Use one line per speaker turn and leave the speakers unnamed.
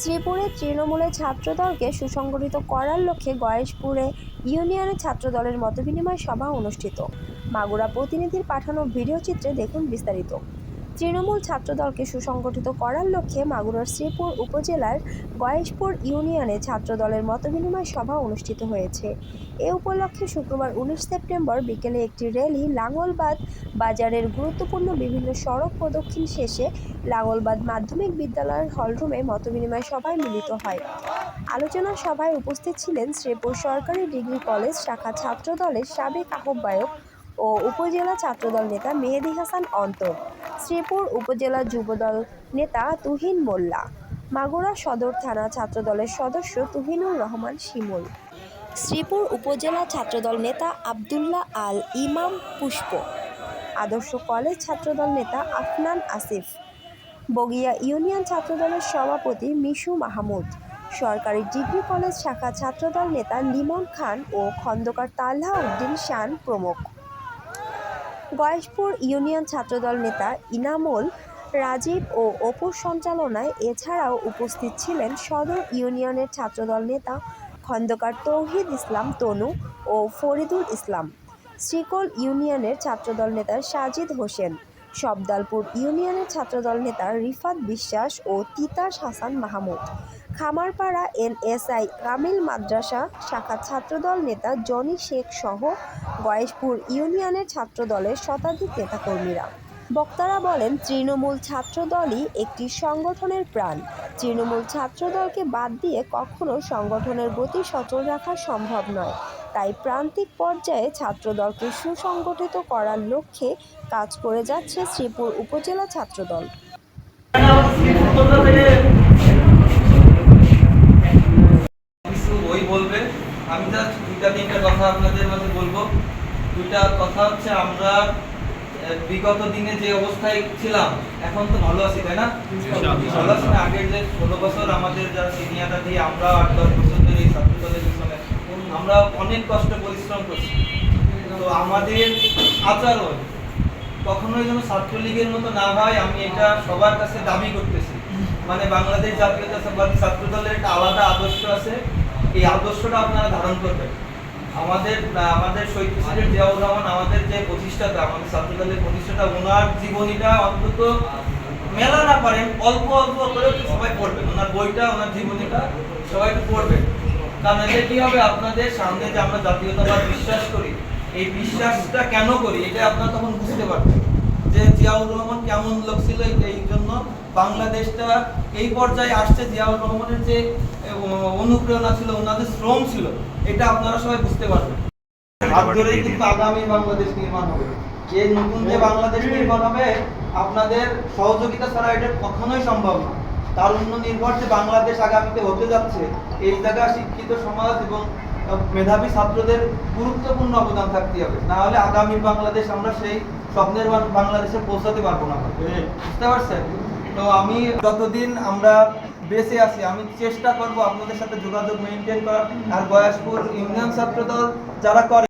শ্রীপুরে তৃণমূলের ছাত্রদলকে সুসংগঠিত করার লক্ষ্যে গয়েশপুরে ইউনিয়নের ছাত্রদলের মতবিনিময় সভা অনুষ্ঠিত। মাগুরা প্রতিনিধির পাঠানো ভিডিও চিত্রে দেখুন বিস্তারিত। তৃণমূল ছাত্রদলকে সুসংগঠিত করার লক্ষ্যে মাগুরার শ্রীপুর উপজেলার গয়েশপুর ইউনিয়নে ছাত্রদলের মতবিনিময় সভা অনুষ্ঠিত হয়েছে। এ উপলক্ষে শুক্রবার উনিশ সেপ্টেম্বর বিকেলে একটি র্যালি লাঙ্গলবাদ বাজারের গুরুত্বপূর্ণ বিভিন্ন সড়ক প্রদক্ষিণ শেষে লাঙ্গলবাদ মাধ্যমিক বিদ্যালয়ের হলরুমে মতবিনিময় সভায় মিলিত হয়। আলোচনা সভায় উপস্থিত ছিলেন শ্রীপুর সরকারি ডিগ্রি কলেজ শাখা ছাত্রদলের সাবেক আহ্বায়ক ও উপজেলা ছাত্রদল নেতা মেহেদি হাসান অন্তর। শ্রীপুর উপজেলা যুবদল নেতা তুহিন মোল্লা, মাগুরা সদর থানা ছাত্রদলের সদস্য তুহিনুর রহমান শিমুল, শ্রীপুর উপজেলা ছাত্রদল নেতা আবদুল্লাহ আল ইমাম পুষ্প, আদর্শ কলেজ ছাত্রদল নেতা আফনান আসিফ, বগিয়া ইউনিয়ন ছাত্রদলের সভাপতি মিশু মাহমুদ, সরকারি ডিগ্রি কলেজ শাখা ছাত্রদল নেতা লিমন খান ও খন্দকার তাল্হা উদ্দিন শান প্রমুখ। গয়েশপুর ইউনিয়ন ছাত্রদল নেতা ইনামুল রাজীব ও অপুর সঞ্চালনায় এছাড়াও উপস্থিত ছিলেন সদর ইউনিয়নের ছাত্রদল নেতা খন্দকার তৌহিদ ইসলাম, তনু ও ফরিদুল ইসলাম। শ্রীকোল ইউনিয়নের ছাত্রদল নেতা সাজিদ হোসেন। সবদালপুর ইউনিয়নের ছাত্রদল নেতা রিফাত বিশ্বাস ও তিতাস হাসান মাহমুদ। খামারপাড়া এনএসআই কামিল মাদ্রাসা শাখা ছাত্রদল নেতা জনি শেখ সহ গয়েশপুর ইউনিয়নের ছাত্রদলের শতাধিক নেতাকর্মীরা। বক্তারা বলেন, তৃণমূল ছাত্রদলই একটি সংগঠনের প্রাণ। তৃণমূল ছাত্রদলকে বাদ দিয়ে কখনো সংগঠনের গতি সচল রাখা সম্ভব নয়। তাই প্রান্তিক পর্যায়ে ছাত্রদলকে সুসংগঠিত করার লক্ষ্যে কাজ করে যাচ্ছে শ্রীপুর উপজেলা ছাত্রদল।
আমি দুইটা, তিনটা কথা আপনাদের বলব। দুইটা কথা হচ্ছে, আমরা বিগত দিনে যে অবস্থায় ছিলাম এখন তো ভালো আছি তাই না? ভালো আছি না? আগের যে ষোলো বছর আমাদের যারা সিনিয়ররা দিয়ে আমরা আট দশ বছর ধরে এই ছাত্র দলের পিছনে আমরা অনেক কষ্ট পরিশ্রম করছি। তো আমাদের আচরণ কখনোই যেন ছাত্রলীগের মতো না হয় আমি এটা সবার কাছে দাবি করতেছি। মানে বাংলাদেশ জাতীয়তাবাদী ছাত্র দলের একটা আলাদা আদর্শ আছে। এই আদর্শটা আপনারা ধারণ করবেন। আমাদের আমাদের শহীদ প্রেসিডেন্ট রহমান, আমাদের যে প্রতিষ্ঠাতা, আমাদের ছাত্র প্রতিষ্ঠাতা, ওনার জীবনীটা অন্তত মেলা না পারেন, অল্প অল্প করে সবাই পড়বেন। ওনার বইটা, ওনার জীবনীটা সবাই পড়বে কারণ এতে কি হবে? আপনাদের সামনে যে আমরা জাতীয়তাবাদ বিশ্বাস করি, এই বিশ্বাসটা কেন করি, এটা আপনারা তখন বুঝতে পারবেন। যে জিয়াউর রহমান কেমন লোক ছিল এই- জন্য বাংলাদেশটা এই পর্যায়ে আসছে জিয়াউর রহমানের যে অনুপ্রেরণা ছিল, ওনাদের শ্রম ছিল, এটা আপনারা সবাই বুঝতে পারবেন। হাত কিন্তু আগামী বাংলাদেশ নির্মাণ হবে। এই নতুন যে বাংলাদেশ নির্মাণ হবে, আপনাদের সহযোগিতা ছাড়া এটা কখনোই সম্ভব না। তার উন্নয়ন নির্ভর যে বাংলাদেশ আগামীতে হতে যাচ্ছে, এই জায়গা শিক্ষিত সমাজ এবং মেধাবী ছাত্রদের গুরুত্বপূর্ণ অবদান থাকতে হবে। না হলে আগামী বাংলাদেশ আমরা সেই স্বপ্নের বাংলাদেশে পৌঁছাতে পারব না। বুঝতে পারছেন? তো আমি যতদিন আমরা বেঁচে আছি আমি চেষ্টা করব আপনাদের সাথে যোগাযোগ মেনটেন করার। আর বয়স্ক ইউনিয়ন ছাত্রদল যারা করে